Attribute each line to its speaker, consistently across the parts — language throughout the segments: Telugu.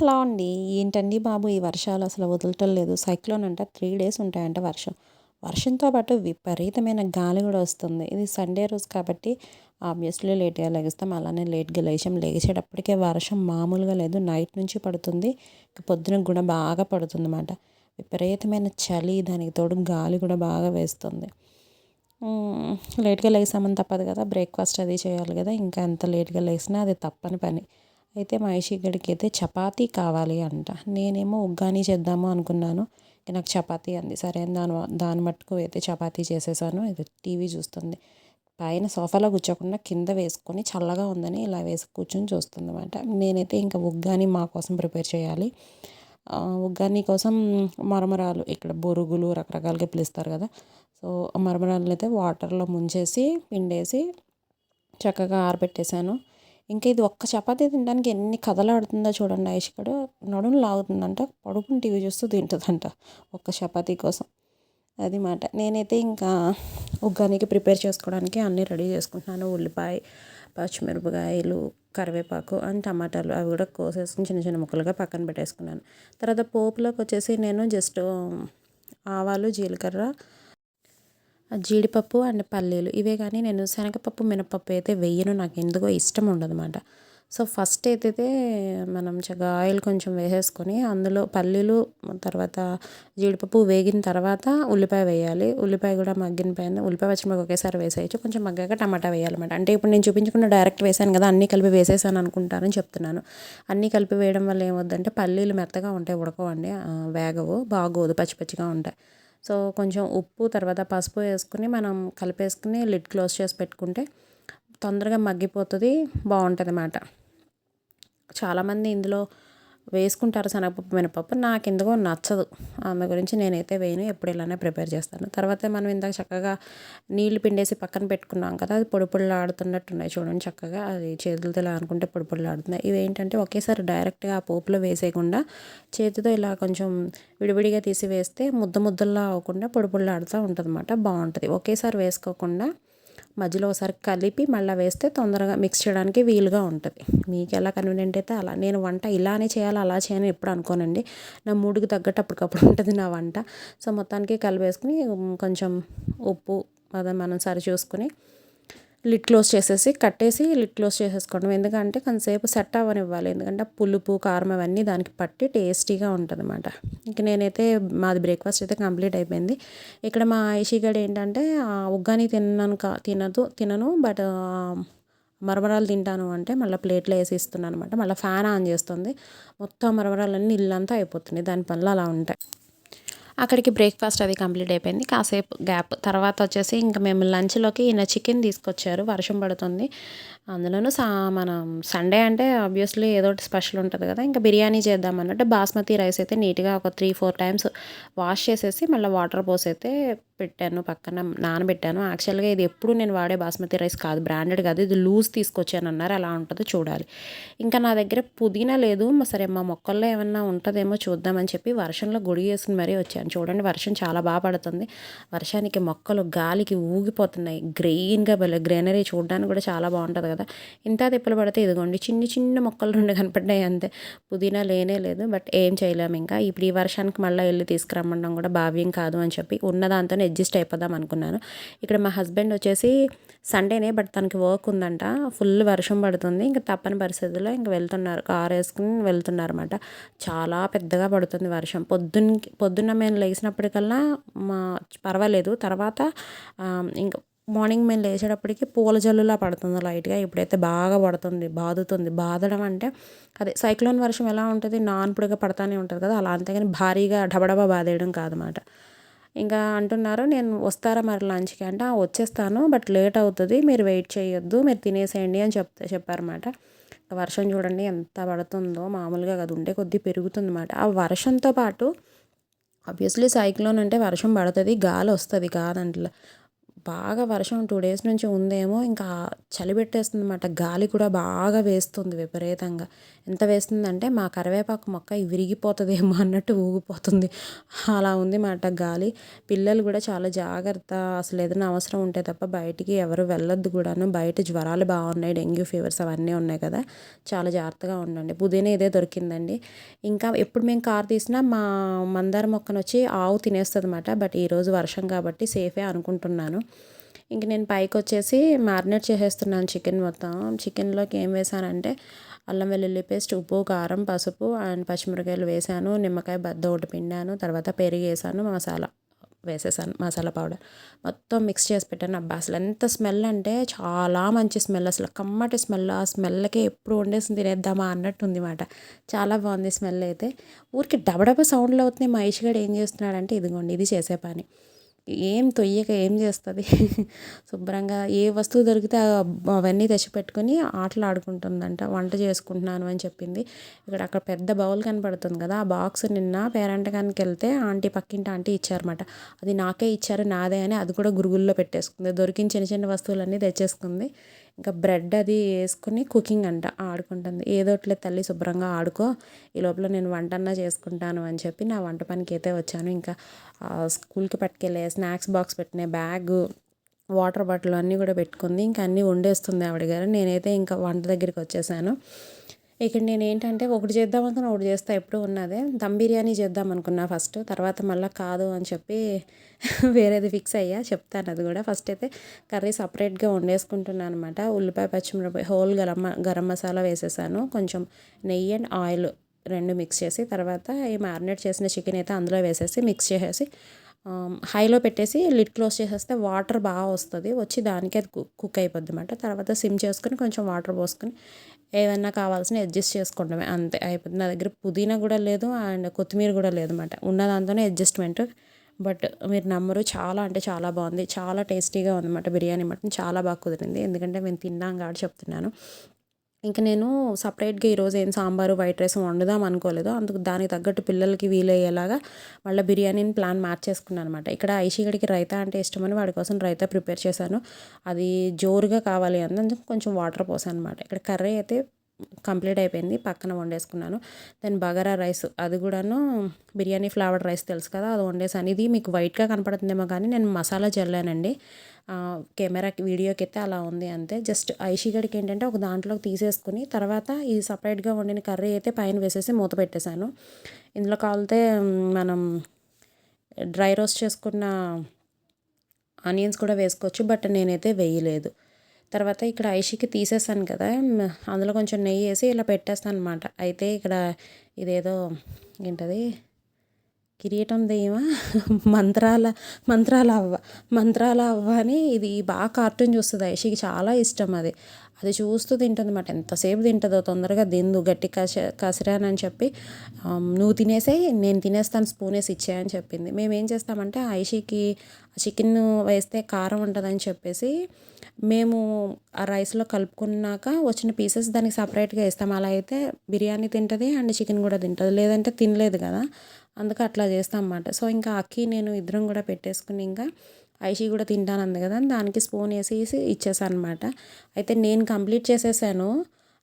Speaker 1: హలో అండి. ఏంటండి బాబు ఈ వర్షాలు అసలు వదలటం లేదు. సైక్లోన్ అంట త్రీ డేస్ ఉంటాయంట వర్షం. వర్షంతో పాటు విపరీతమైన గాలి కూడా వస్తుంది. ఇది సండే రోజు కాబట్టి ఆబ్వియస్లీ లేట్గా లెగిస్తాం. అలానే లేట్గా లేచాం. లేచేటప్పటికే వర్షం మామూలుగా లేదు. నైట్ నుంచి పడుతుంది. పొద్దున కూడా బాగా పడుతుంది అన్నమాట విపరీతమైన చలి దానికి తోడు గాలి కూడా బాగా వేస్తుంది. లేట్గా లేసామని తప్పదు కదా. బ్రేక్ఫాస్ట్ అది చేయాలి కదా. ఇంకా ఎంత లేట్గా లేసినా అది తప్పని పని. అయితే మా గడికి అయితే చపాతీ కావాలి అంట. నేనేమో ఉగ్గాని చేద్దాము అనుకున్నాను. నాకు చపాతీ అంది. సరే దాని దాని మట్టుకు అయితే చపాతీ చేసేసాను. ఇది టీవీ చూస్తుంది. పైన సోఫాలో కూర్చోకుండా కింద వేసుకొని చల్లగా ఉందని ఇలా వేసి కూర్చొని చూస్తుంది అనమాట నేనైతే ఇంకా ఉగ్గాని మా కోసం ప్రిపేర్ చేయాలి. ఉగ్గాని కోసం మరమరాలు ఇక్కడ బొరుగులు రకరకాలుగా పిలుస్తారు కదా. సో మరమరాలను అయితే వాటర్లో ముంచేసి పిండేసి చక్కగా ఆరబెట్టేశాను. ఇంకా ఇది ఒక్క చపాతీ తినడానికి ఎన్ని కథలాడుతుందో చూడండి ఐషికడు నడుము లాగుతుందంట పడుకుని టీవీ చూస్తూ తింటుందంట ఒక్క చపాతీ కోసం. అది మాట. నేనైతే ఇంకా ఉగ్గానికి ప్రిపేర్ చేసుకోవడానికి అన్నీ రెడీ చేసుకుంటున్నాను. ఉల్లిపాయ పచ్చిమిరపకాయలు కరివేపాకు అండ్ టమాటాలు అవి కూడా కోసేసుకుని చిన్న చిన్న ముక్కలుగా పక్కన పెట్టేసుకున్నాను. తర్వాత పోపులోకి వచ్చేసి నేను జస్ట్ ఆవాలు జీలకర్ర జీడిపప్పు అండ్ పల్లీలు. ఇవే కానీ నేను శనగపప్పు మినపప్పు అయితే వేయను. నాకు ఎందుకో ఇష్టం ఉండదన్నమాట. సో ఫస్ట్ అయితే మనం చక్కగా ఆయిల్ కొంచెం వేసేసుకొని అందులో పల్లీలు తర్వాత జీడిపప్పు వేగిన తర్వాత ఉల్లిపాయ వేయాలి. ఉల్లిపాయ కూడా మగ్గిన పైన ఉల్లిపాయ పచ్చిమిరపకాయ ఒకేసారి వేసేయచ్చు. కొంచెం మగ్గాక టమాటా వేయాలన్నమాట. అంటే ఇప్పుడు నేను చూపించుకున్న డైరెక్ట్ వేసాను కదా అన్నీ కలిపి వేసేసాను అనుకుంటానని చెప్తున్నాను. అన్నీ కలిపి వేయడం వల్ల ఏమవుద్దంటే పల్లీలు మెత్తగా ఉంటాయి ఉడకవండి వేగవు బాగోదు పచ్చి పచ్చిగా ఉంటాయి. సో కొంచెం ఉప్పు తర్వాత పసుపు వేసుకుని మనం కలిపేసుకుని లిడ్ క్లోజ్ చేసి పెట్టుకుంటే తొందరగా మగ్గిపోతుంది బాగుంటుంది అన్నమాట చాలామంది ఇందులో వేసుకుంటారు శనగపప్పు మినపప్పు. నాకు ఎందుకో నచ్చదు. ఆమె గురించి నేనైతే వేయను. ఎప్పుడు ఇలానే ప్రిపేర్ చేస్తాను. తర్వాత మనం ఇందాక చక్కగా నీళ్ళు పిండేసి పక్కన పెట్టుకున్నాం కదా అది పొడి పొడిలాడుతున్నట్టున్నాయి చూడండి చక్కగా. అది చేతులతో ఇలా అనుకుంటే పొడి పొడిలాడుతున్నాయి ఇవి ఏంటంటే ఒకేసారి డైరెక్ట్గా ఆ పోపులో వేసేయకుండా చేతితో ఇలా కొంచెం విడివిడిగా తీసి వేస్తే ముద్ద ముద్దల్లా అవ్వకుండా పొడి పొడిలాడుతూ ఉంటుంది అన్నమాట బాగుంటుంది. ఒకేసారి వేసుకోకుండా మధ్యలో ఒకసారి కలిపి మళ్ళీ వేస్తే తొందరగా మిక్స్ చేయడానికి వీలుగా ఉంటుంది. మీకు ఎలా కన్వీనియంట్ అయితే అలా. నేను వంట ఇలానే చేయాలి అలా చేయాలని ఎప్పుడు అనుకోనండి. నా మూడుకి తగ్గట్టు అప్పటికప్పుడు ఉంటుంది నా వంట. సో మొత్తానికి కలిపేసుకుని కొంచెం ఉప్పు అదే మనం సరి చూసుకుని లిడ్ క్లోజ్ చేసేసి కట్టేసి లిడ్ క్లోజ్ చేసేసుకోవడం. ఎందుకంటే కొంతసేపు సెట్ అవ్వనివ్వాలి. ఎందుకంటే పులుపు కారం అవన్నీ దానికి పట్టి టేస్టీగా ఉంటుంది అనమాట ఇంక నేనైతే మాది బ్రేక్ఫాస్ట్ అయితే కంప్లీట్ అయిపోయింది. ఇక్కడ మా ఐషిగడ్ ఏంటంటే ఉగ్గాని తిన్నాను కా తినదు తినను బట్ మరమరాలు తింటాను అంటే మళ్ళీ ప్లేట్లో వేసి ఇస్తున్నాను అనమాట మళ్ళీ ఫ్యాన్ ఆన్ చేస్తుంది. మొత్తం మరమరాలన్నీ ఇల్లంతా అయిపోతుంది. దాని పనులు అలా ఉంటాయి. అక్కడికి బ్రేక్ఫాస్ట్ అది కంప్లీట్ అయిపోయింది. కాసేపు గ్యాప్. తర్వాత వచ్చేసి ఇంకా మేము లంచ్లోకి ఈయన చికెన్ తీసుకొచ్చారు. వర్షం పడుతుంది. అందులోనూ సా మనం సండే అంటే ఆబ్వియస్లీ ఏదో ఒకటి స్పెషల్ ఉంటుంది కదా. ఇంకా బిర్యానీ చేద్దాం అన్నట్టు బాస్మతి రైస్ అయితే నీట్గా ఒక త్రీ ఫోర్ టైమ్స్ వాష్ చేసేసి మళ్ళీ వాటర్ పోసి అయితే పెట్టాను పక్కన నానబెట్టాను. యాక్చువల్గా ఇది ఎప్పుడు నేను వాడే బాస్మతి రైస్ కాదు బ్రాండెడ్ కాదు. ఇది లూజ్ తీసుకొచ్చాను అన్నారు అలా ఉంటుందో చూడాలి. ఇంకా నా దగ్గర పుదీనా లేదు సరే మా మొక్కల్లో ఏమన్నా ఉంటుందేమో చూద్దామని చెప్పి వర్షంలో గుడి వేసుకుని మరీ వచ్చాను. చూడండి వర్షం చాలా బాగా పడుతుంది. వర్షానికి మొక్కలు గాలికి ఊగిపోతున్నాయి. గ్రీన్గా గ్రీనరీ చూడడానికి కూడా చాలా బాగుంటుంది కదా. ఇంత తిప్పలు పడితే ఇదిగోండి చిన్న చిన్న మొక్కలు రెండు కనపడ్డాయి అంతే. పుదీనా లేనే లేదు బట్ ఏం చేయలేము ఇంకా. ఇప్పుడు ఈ వర్షానికి మళ్ళీ వెళ్ళి తీసుకురమ్మడం కూడా భావ్యం కాదు అని చెప్పి ఉన్న దాంతోనే అడ్జస్ట్ అయిపోదాం అనుకున్నాను. ఇక్కడ మా హస్బెండ్ వచ్చేసి సండేనే బట్ తనకి వర్క్ ఉందంట. ఫుల్ వర్షం పడుతుంది. ఇంకా తప్పని పరిస్థితుల్లో ఇంక వెళ్తున్నారు. కారు వేసుకుని వెళ్తున్నారు అనమాట చాలా పెద్దగా పడుతుంది వర్షం. పొద్దున్న పొద్దున్న మేము లేచినప్పటికల్లా మా పర్వాలేదు. తర్వాత ఇంకా మార్నింగ్ మేము లేచేటప్పటికి పూల జల్లులా పడుతుంది లైట్గా. ఇప్పుడైతే బాగా పడుతుంది బాదుతుంది. బాదడం అంటే అదే సైక్లోన్ వర్షం ఎలా ఉంటుంది? నాన్పుడుగా పడతానే ఉంటుంది కదా. అలా అంతేగాని భారీగా డబడబా బాదేయడం కాదన్నమాట. ఇంకా అంటున్నారు నేను వస్తారా మరి లంచ్కి? అంటే వచ్చేస్తాను బట్ లేట్ అవుతుంది మీరు వెయిట్ చేయొద్దు మీరు తినేసేయండి అని చెప్తే చెప్పారన్నమాట. వర్షం చూడండి ఎంత పడుతుందో మామూలుగా అది ఉండే కొద్దీ పెరుగుతుంది అన్నమాట ఆ వర్షంతో పాటు ఆబ్వియస్లీ సైక్లోన్ అంటే వర్షం పడుతుంది గాలి వస్తుంది కాదంట్లో. బాగా వర్షం టూ డేస్ నుంచి ఉందేమో ఇంకా చలి పెట్టేస్తుంది అనమాట గాలి కూడా బాగా వేస్తుంది విపరీతంగా. ఎంత వేస్తుందంటే మా కరివేపాకు మొక్క విరిగిపోతుందేమో అన్నట్టు ఊగిపోతుంది. అలా ఉంది మాట గాలి. పిల్లలు కూడా చాలా జాగ్రత్త. అసలు ఏదైనా అవసరం ఉంటే తప్ప బయటికి ఎవరు వెళ్ళొద్దు కూడాను. బయట జ్వరాలు బాగున్నాయి డెంగ్యూ ఫీవర్స్ అవన్నీ ఉన్నాయి కదా. చాలా జాగ్రత్తగా ఉండండి. పుదీనా ఇదే దొరికిందండి. ఇంకా ఎప్పుడు మేము కారు తీసినా మా మందార మొక్కను వచ్చి ఆవు తినేస్తుంది అనమాట బట్ ఈరోజు వర్షం కాబట్టి సేఫే అనుకుంటున్నాను. ఇంక నేను పైకి వచ్చేసి మ్యారినేట్ చేసేస్తున్నాను చికెన్ మొత్తం. చికెన్లోకి ఏం వేసానంటే అల్లం వెల్లుల్లి పేస్ట్ ఉప్పు కారం పసుపు అండ్ పచ్చిమిరకాయలు వేసాను. నిమ్మకాయ బద్ద ఒకటి పిండాను. తర్వాత పెరుగు వేసాను. మసాలా వేసేసాను. మసాలా పౌడర్ మొత్తం మిక్స్ చేసి పెట్టాను. అబ్బా అసలు ఎంత స్మెల్ అంటే చాలా మంచి స్మెల్. అసలు కమ్మటి స్మెల్. ఆ స్మెల్కే ఎప్పుడు వండేసి తినేద్దామా అన్నట్టు ఉంది మాట. చాలా బాగుంది స్మెల్ అయితే. ఊరికి డబడబ సౌండ్లు అవుతున్నాయి. మహేష్ ఇషిగాడు ఏం చేస్తున్నాడంటే ఇదిగోండి ఇది చేసే పని. ఏం తొయ్యక ఏం చేస్తుంది? శుభ్రంగా ఏ వస్తువు దొరికితే అవన్నీ తెచ్చిపెట్టుకొని ఆటలు ఆడుకుంటుందంట. వంట చేసుకుంటున్నాను అని చెప్పింది. ఇక్కడ అక్కడ పెద్ద బౌల్ కనపడుతుంది కదా ఆ బాక్స్ నిన్న పేరంటకానికి వెళ్తే ఆంటీ పక్కింటి ఆంటీ ఇచ్చారన్నమాట. అది నాకే ఇచ్చారు నాదే అని అది కూడా గురుగుల్లో పెట్టేసుకుంది. దొరికిన చిన్న చిన్న వస్తువులన్నీ తెచ్చేసుకుంది. ఇంకా బ్రెడ్ అది వేసుకుని కుకింగ్ అంట ఆడుకుంటుంది. ఏదోట్లే తల్లి శుభ్రంగా ఆడుకో ఈ లోపల నేను వంట అన్నా చేసుకుంటాను అని చెప్పి నా వంట పనికి అయితే వచ్చాను. ఇంకా స్కూల్కి పట్టుకెళ్ళే స్నాక్స్ బాక్స్ పెట్టిన బ్యాగ్ వాటర్ బాటిల్ అన్నీ కూడా పెట్టుకుంది. ఇంకా అన్నీ వండేస్తుంది ఆవిడ గారు. నేనైతే ఇంకా వంట దగ్గరికి వచ్చేసాను. ఇక్కడ నేను ఏంటంటే ఒకటి చేద్దాం అనుకున్నా ఒకటి చేస్తా ఎప్పుడు ఉన్నదే. దమ్ బిర్యానీ చేద్దాం అనుకున్నా ఫస్ట్. తర్వాత మళ్ళీ కాదు అని చెప్పి వేరేది ఫిక్స్ అయ్యా చెప్తాను అది కూడా. ఫస్ట్ అయితే కర్రీ సపరేట్గా వండేసుకుంటున్నాను అనమాట ఉల్లిపాయ పచ్చిమిరపాయ హోల్ గరం గరం మసాలా వేసేసాను. కొంచెం నెయ్యి అండ్ ఆయిల్ రెండు మిక్స్ చేసి తర్వాత ఈ మ్యారినేట్ చేసిన చికెన్ అయితే అందులో వేసేసి మిక్స్ చేసేసి హైలో పెట్టేసి లిడ్ క్లోజ్ చేసేస్తే వాటర్ బాగా వస్తుంది. వచ్చి దానికి అది కుక్ అయిపోద్ది అనమాట తర్వాత సిమ్ చేసుకొని కొంచెం వాటర్ పోసుకొని ఏదన్నా కావాల్సిన అడ్జస్ట్ చేసుకోవడమే. అంతే అయిపోతుంది నా దగ్గర పుదీనా కూడా లేదు అండ్ కొత్తిమీర కూడా లేదు అనమాట ఉన్న దాంతోనే అడ్జస్ట్మెంట్. బట్ మీరు నమ్మరు చాలా అంటే చాలా బాగుంది. చాలా టేస్టీగా ఉందన్నమాట బిర్యానీ మటన్. చాలా బాగా కుదిరింది. ఎందుకంటే మేము తిన్నాం కాబట్టి చెప్తున్నాను. ఇంకా నేను సపరేట్గా ఈరోజు ఏం సాంబారు వైట్ రైస్ వండుదాం అనుకోలేదు. అందుకు దానికి తగ్గట్టు పిల్లలకి వీలయ్యేలాగా మళ్ళీ బిర్యానీని ప్లాన్ మార్చేసుకున్నాను అనమాట ఇక్కడ ఐషిగడికి రైతా అంటే ఇష్టమని వాడి కోసం రైతా ప్రిపేర్ చేశాను. అది జోరుగా కావాలి అందుకు కొంచెం వాటర్ పోసాను అనమాట ఇక్కడ కర్రీ అయితే కంప్లీట్ అయిపోయింది పక్కన వండేసుకున్నాను. దెన్ బగారా రైస్ అది కూడాను బిర్యానీ ఫ్లేవర్డ్ రైస్ తెలుసు కదా అది వండేసాను. ఇది మీకు వైట్గా కనపడుతుందేమో కానీ నేను మసాలా చల్లానండి. కెమెరాకి వీడియోకి అయితే అలా ఉంది అంతే. జస్ట్ ఐషిగడికి ఏంటంటే ఒక దాంట్లోకి తీసేసుకుని తర్వాత ఈ సపరేట్గా వండిన కర్రీ అయితే పైన వేసేసి మూత పెట్టేశాను. ఇందులో కావాలితే మనం డ్రై రోస్ట్ చేసుకున్న ఆనియన్స్ కూడా వేసుకోవచ్చు బట్ నేనైతే వేయలేదు. తర్వాత ఇక్కడ ఐషికి తీసేసాను కదా. అందులో కొంచెం నెయ్యి వేసి ఇలా పెట్టేస్తాను అనమాట అయితే ఇక్కడ ఇదేదో ఏంటది? కిరీటం దెయ్యమ మంత్రాల మంత్రాల అవ్వ మంత్రాల అవ్వ అని ఇది బాగా కార్టూన్ చూస్తుంది ఐషికి చాలా ఇష్టం అది. అది చూస్తూ తింటుంది అన్నమాట ఎంతసేపు తింటుందో తొందరగా దిందు గట్టి కస కసిరానని చెప్పి నువ్వు తినేసే నేను తినేస్తాను స్పూన్ వేసి ఇచ్చేయని చెప్పింది. మేము ఏం చేస్తామంటే ఐషికి చికెన్ వేస్తే కారం ఉంటుందని చెప్పేసి మేము ఆ రైస్లో కలుపుకున్నాక వచ్చిన పీసెస్ దానికి సపరేట్గా వేస్తాం. అలా అయితే బిర్యానీ తింటుంది అండ్ చికెన్ కూడా తింటుంది. లేదంటే తినలేదు కదా. అందుకు అట్లా చేస్తాం అన్నమాట సో ఇంకా అక్కి నేను ఇద్దరం కూడా పెట్టేసుకుని ఇంకా ఐషి కూడా తింటానంది కదా దానికి స్పూన్ వేసేసి ఇచ్చేసాను అనమాట అయితే నేను కంప్లీట్ చేసేసాను.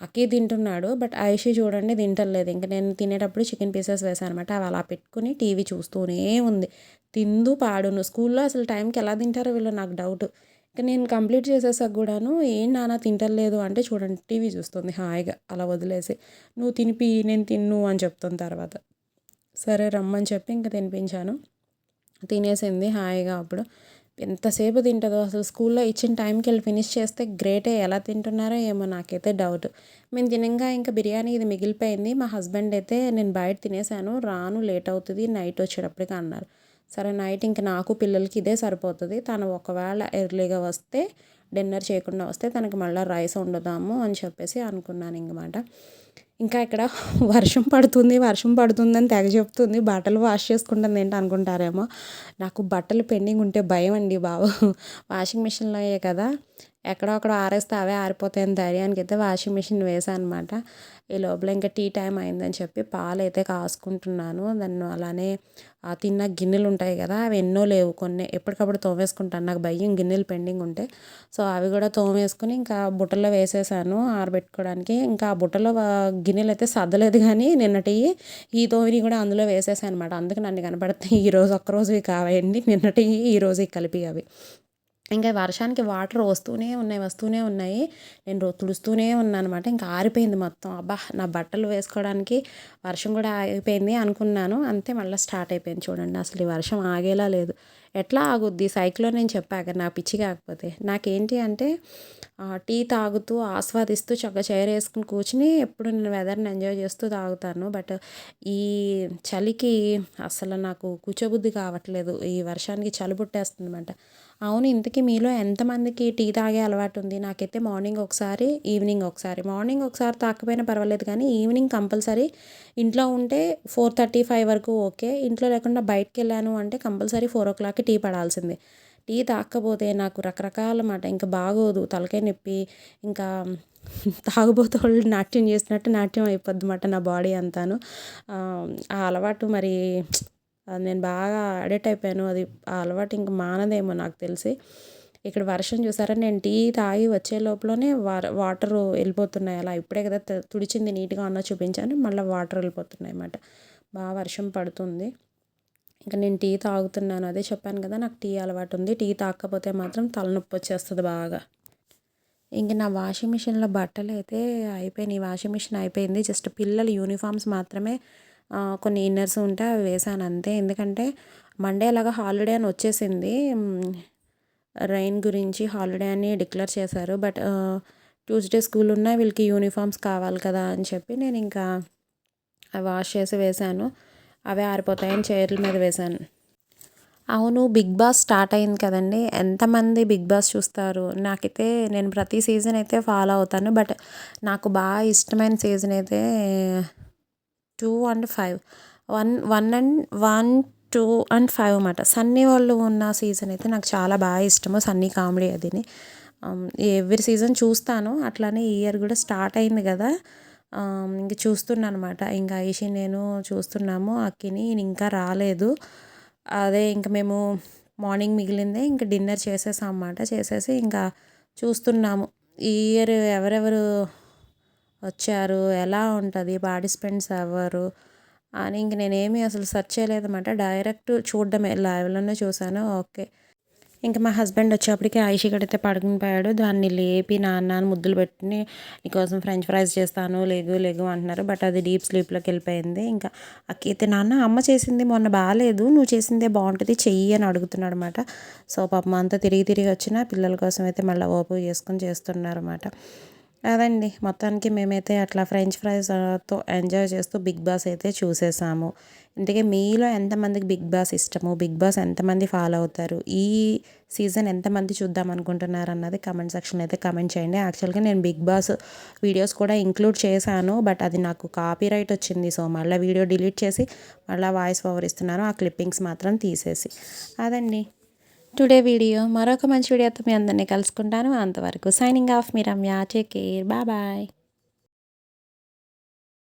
Speaker 1: అక్కి తింటున్నాడు బట్ ఐషి చూడండి తింటలేదు. ఇంకా నేను తినేటప్పుడు చికెన్ పీసెస్ వేసాను అనమాట అవి అలా పెట్టుకుని టీవీ చూస్తూనే ఉంది. తిందు పాడును. స్కూల్లో అసలు టైంకి ఎలా తింటారో వీళ్ళు నాకు డౌట్. ఇంకా నేను కంప్లీట్ చేసేసాక కూడాను. ఏం నాన్న తింటలేదు అంటే చూడండి టీవీ చూస్తుంది హాయిగా. అలా వదిలేసి నువ్వు తినిపి నేను తిన్ను అని చెప్తుంది తర్వాత. సరే రమ్మని చెప్పి ఇంకా తినిపించాను. తినేసింది హాయిగా అప్పుడు. ఎంతసేపు తింటుందో అసలు స్కూల్లో ఇచ్చిన టైంకి వెళ్ళి ఫినిష్ చేస్తే గ్రేటే ఎలా తింటున్నారో ఏమో నాకైతే డౌట్ మేము తినంగా ఇంకా బిర్యానీ ఇది మిగిలిపోయింది. మా హస్బెండ్ అయితే నేను బయట తినేసాను. రాను లేట్ అవుతుంది నైట్ వచ్చేటప్పటికి అన్నారు. సరే నైట్ ఇంక నాకు పిల్లలకి ఇదే సరిపోతుంది. తను ఒకవేళ ఎర్లీగా వస్తే డిన్నర్ చేయకుండా వస్తే తనకి మళ్ళీ రైస్ వండుదాము అని చెప్పేసి అనుకున్నాను ఇంకమాట. ఇంకా ఇక్కడ వర్షం పడుతుంది వర్షం పడుతుందని తెగ చెప్తుంది బట్టలు వాష్ చేసుకుంటుంది ఏంటి అనుకుంటారేమో. నాకు బట్టలు పెండింగ్ ఉంటే భయం అండి బాబు. వాషింగ్ మిషన్లో అయ్యే కదా. ఎక్కడో అక్కడ ఆరేస్తే అవే ఆరిపోతాయని ధైర్యానికి అయితే వాషింగ్ మిషన్ వేసాను అనమాట ఈ లోపల ఇంకా టీ టైం అయిందని చెప్పి పాలు అయితే కాసుకుంటున్నాను. దాన్ని అలానే ఆ తిన్న గిన్నెలు ఉంటాయి కదా అవి ఎన్నో లేవు కొన్ని. ఎప్పటికప్పుడు తోమేసుకుంటాను. నాకు భయం గిన్నెలు పెండింగ్ ఉంటే. సో అవి కూడా తోమేసుకుని ఇంకా బుట్టలో వేసేసాను ఆరబెట్టుకోవడానికి. ఇంకా ఆ బుట్టలో గిన్నెలు అయితే సర్దలేదు కానీ నిన్నటి ఈ తోమిని కూడా అందులో వేసేసాను అనమాట అందుకు నన్ను కనపడతాయి ఈరోజు ఒక్కరోజువి కావండి నిన్నటి ఈ కలిపి అవి. ఇంకా వర్షానికి వాటర్ వస్తూనే ఉన్నాయి వస్తూనే ఉన్నాయి. నేను తుడుస్తూనే ఉన్నాను అనమాట ఇంకా ఆరిపోయింది మొత్తం. అబ్బా నా బట్టలు వేసుకోవడానికి వర్షం కూడా ఆగిపోయింది అనుకున్నాను. అంతే మళ్ళీ స్టార్ట్ అయిపోయింది చూడండి. అసలు ఈ వర్షం ఆగేలా లేదు. ఎట్లా ఆగుద్ది? సైకిల్లో నేను చెప్పాక నా పిచ్చి కాకపోతే. నాకేంటి అంటే టీ తాగుతూ ఆస్వాదిస్తూ చక్కగా చైర్ వేసుకుని కూర్చుని ఎప్పుడు నేను వెదర్ని ఎంజాయ్ చేస్తూ తాగుతాను. బట్ ఈ చలికి అసలు నాకు కూర్చోబుద్ధి కావట్లేదు. ఈ వర్షానికి చలి పుట్టేస్తుంది అనమాట అవును ఇంతకీ మీలో ఎంతమందికి టీ తాగే అలవాటు ఉంది నాకైతే మార్నింగ్ ఒకసారి ఈవినింగ్ ఒకసారి. మార్నింగ్ ఒకసారి తాకపోయినా పర్వాలేదు కానీ ఈవినింగ్ కంపల్సరీ ఇంట్లో ఉంటే ఫోర్ థర్టీ ఫైవ్ వరకు ఓకే. ఇంట్లో లేకుండా బయటకు వెళ్ళాను అంటే కంపల్సరీ ఫోర్ ఓ క్లాక్కి టీ పడాల్సిందే. టీ తాకపోతే నాకు రకరకాల మాట ఇంకా బాగోదు తలకాయ నొప్పి ఇంకా తాగుబోతే వాళ్ళు నాట్యం చేసినట్టు నాట్యం అయిపోద్ది మాట నా బాడీ అంతాను. ఆ అలవాటు మరి నేను బాగా అడిక్ట్ అయిపోయాను. అది ఆ అలవాటు ఇంక మానదేమో నాకు తెలిసి. ఇక్కడ వర్షం చూసారా? నేను టీ తాగి వచ్చే లోపలనే వాటర్ వెళ్ళిపోతున్నాయి అలా. ఇప్పుడే కదా తుడిచింది నీట్గా ఉన్న చూపించాను. మళ్ళీ వాటర్ వెళ్ళిపోతున్నాయి అన్నమాట. బాగా వర్షం పడుతుంది. ఇంకా నేను టీ తాగుతున్నాను. అదే చెప్పాను కదా నాకు టీ అలవాటు ఉంది. టీ తాగకపోతే మాత్రం తలనొప్పి వచ్చేస్తుంది బాగా. ఇంక నా వాషింగ్ మిషన్లో బట్టలు అయితే అయిపోయినాయి వాషింగ్ మిషన్ అయిపోయింది. జస్ట్ పిల్లల యూనిఫామ్స్ మాత్రమే కొన్ని ఇన్నర్స్ ఉంటే అవి వేసాను అంతే. ఎందుకంటే మండే అలాగా హాలిడే అని వచ్చేసింది. రైన్ గురించి హాలిడే అని డిక్లేర్ చేశారు. బట్ ట్యూస్డే స్కూల్ ఉన్న వీళ్ళకి యూనిఫామ్స్ కావాలి కదా అని చెప్పి నేను ఇంకా అవి వాష్ చేసి వేశాను. అవే ఆరిపోతాయని చైర్ల మీద వేశాను. అవును బిగ్ బాస్ స్టార్ట్ అయింది కదండి. ఎంతమంది బిగ్ బాస్ చూస్తారు? నాకైతే నేను ప్రతి సీజన్ అయితే ఫాలో అవుతాను. బట్ నాకు బాగా ఇష్టమైన సీజన్ అయితే two and five. One one and one two and five అన్నమాట. సన్నీ వాళ్ళు ఉన్న సీజన్ అయితే నాకు చాలా బాగా ఇష్టము సన్నీ కామెడీ అదిని. ఎవ్రీ సీజన్ చూస్తాను. అట్లానే ఈ ఇయర్ కూడా స్టార్ట్ అయింది కదా. ఇంక చూస్తున్నాను అనమాట ఇంకా ఐషి నేను చూస్తున్నాము. అక్కిని ఇంకా రాలేదు. అదే ఇంక మేము మార్నింగ్ మిగిలిందే ఇంకా డిన్నర్ చేసేసాం అన్నమాట. చేసేసి ఇంకా చూస్తున్నాము. ఈ ఇయర్ ఎవరెవరు వచ్చారు ఎలా ఉంటుంది పార్టిసిపెంట్స్ ఎవరు అని ఇంక నేనేమి అసలు సెర్చ్ చేయలేదన్నమాట. డైరెక్ట్ చూడడమే లైవ్లోనే చూశాను ఓకే. ఇంకా మా హస్బెండ్ వచ్చేప్పటికి ఐషి అయితే పడుకుని పోయాడు దాన్ని లేపి నాన్న ముద్దులు పెట్టుకుని నీకోసం ఫ్రెంచ్ ఫ్రైస్ చేస్తాను లేగు లేగు అంటున్నారు. బట్ అది డీప్ స్లీప్లోకి వెళ్ళిపోయింది. ఇంకా అక్కయితే నాన్న అమ్మ చేసింది మొన్న బాగాలేదు నువ్వు చేసిందే బాగుంటుంది చెయ్యి అని అడుగుతున్నాడు అనమాట సో పాపం అంతా తిరిగి తిరిగి వచ్చిన పిల్లల కోసం అయితే మళ్ళీ ఓపు చేసుకొని చేస్తున్నారు అనమాట అదండి. మొత్తానికి మేమైతే అట్లా ఫ్రెంచ్ ఫ్రైస్తో ఎంజాయ్ చేస్తూ బిగ్ బాస్ అయితే చూసేసాము. ఇంతకీ మీలో ఎంతమందికి బిగ్ బాస్ ఇష్టము? బిగ్ బాస్ ఎంతమంది ఫాలో అవుతారు? ఈ సీజన్ ఎంతమంది చూద్దాం అనుకుంటున్నారు అన్నది కమెంట్ సెక్షన్ అయితే కమెంట్ చేయండి. యాక్చువల్గా నేను బిగ్ బాస్ వీడియోస్ కూడా ఇంక్లూడ్ చేశాను బట్ అది నాకు కాపీ రైట్ వచ్చింది. సో మళ్ళీ వీడియో డిలీట్ చేసి మళ్ళీ వాయిస్ ఓవర్ ఇస్తున్నాను. ఆ క్లిప్పింగ్స్ మాత్రం తీసేసి. అదండి. Today video. మరొక మంచి వీడియోతో మీ అందరినీ కలుసుకుంటాను. అంతవరకు సైనింగ్ ఆఫ్ మీ రమ్య. Take care. బాయ్